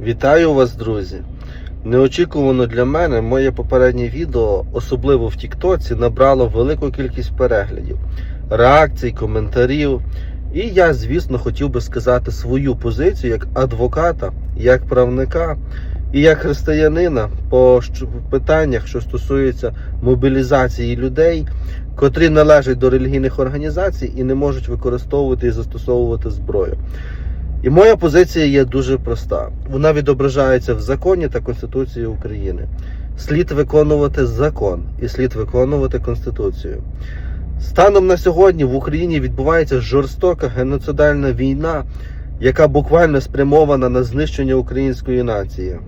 Вітаю вас, друзі! Неочікувано для мене моє попереднє відео, особливо в Тіктоці, набрало велику кількість переглядів, реакцій, коментарів. І я, звісно, хотів би сказати свою позицію як адвоката, як правника і як християнина по питаннях, що стосуються мобілізації людей, котрі належать до релігійних організацій і не можуть використовувати і застосовувати зброю. І моя позиція є дуже проста. Вона відображається в законі та Конституції України. Слід виконувати закон і слід виконувати Конституцію. Станом на сьогодні в Україні відбувається жорстока геноцидальна війна, яка буквально спрямована на знищення української нації.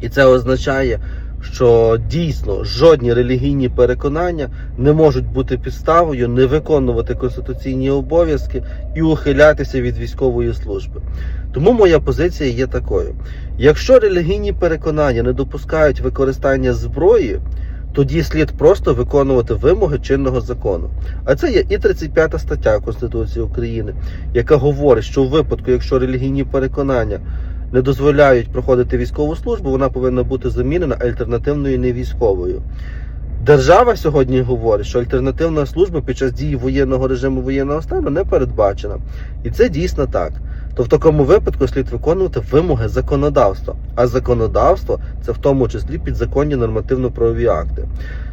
І це означає, що дійсно жодні релігійні переконання не можуть бути підставою не виконувати конституційні обов'язки і ухилятися від військової служби. Тому моя позиція є такою: якщо релігійні переконання не допускають використання зброї, тоді слід просто виконувати вимоги чинного закону. А це є і 35 стаття Конституції України, яка говорить, що у випадку, якщо релігійні переконання не дозволяють проходити військову службу, вона повинна бути замінена альтернативною невійськовою. Держава сьогодні говорить, що альтернативна служба під час дії воєнного режиму воєнного стану не передбачена. І це дійсно так. То в такому випадку слід виконувати вимоги законодавства. А законодавство це в тому числі підзаконні нормативно-правові акти.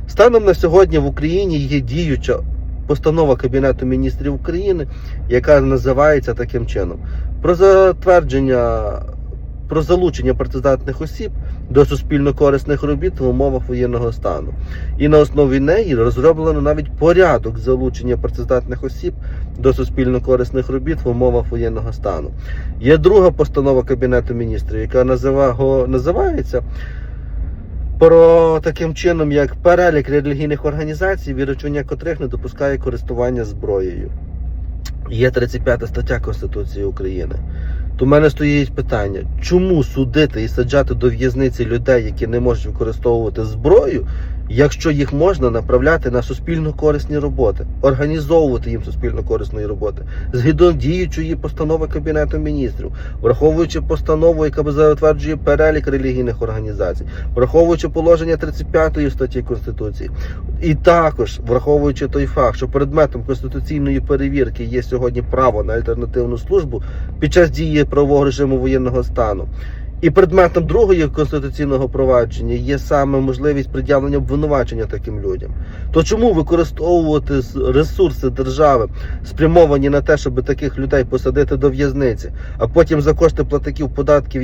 Станом на сьогодні в Україні є діюча постанова Кабінету міністрів України, яка називається таким чином: про затвердження про залучення працездатних осіб до суспільно корисних робіт в умовах воєнного стану. І на основі неї розроблено навіть порядок залучення працездатних осіб до суспільно корисних робіт в умовах воєнного стану. Є друга постанова Кабінету міністрів, яка називається про таким чином, як перелік релігійних організацій, віручення котрих не допускає користування зброєю. Є 35 стаття Конституції України. То в мене стоїть питання, чому судити і саджати до в'язниці людей, які не можуть використовувати зброю, якщо їх можна направляти на суспільно корисні роботи, організовувати їм суспільно корисної роботи, згідно діючої постанови Кабінету міністрів, враховуючи постанову, яка затверджує перелік релігійних організацій, враховуючи положення 35 статті Конституції, і також враховуючи той факт, що предметом конституційної перевірки є сьогодні право на альтернативну службу під час дії правового режиму воєнного стану. І предметом другої конституційного провадження є саме можливість пред'явлення обвинувачення таким людям. То чому використовувати ресурси держави, спрямовані на те, щоб таких людей посадити до в'язниці, а потім за кошти платників податків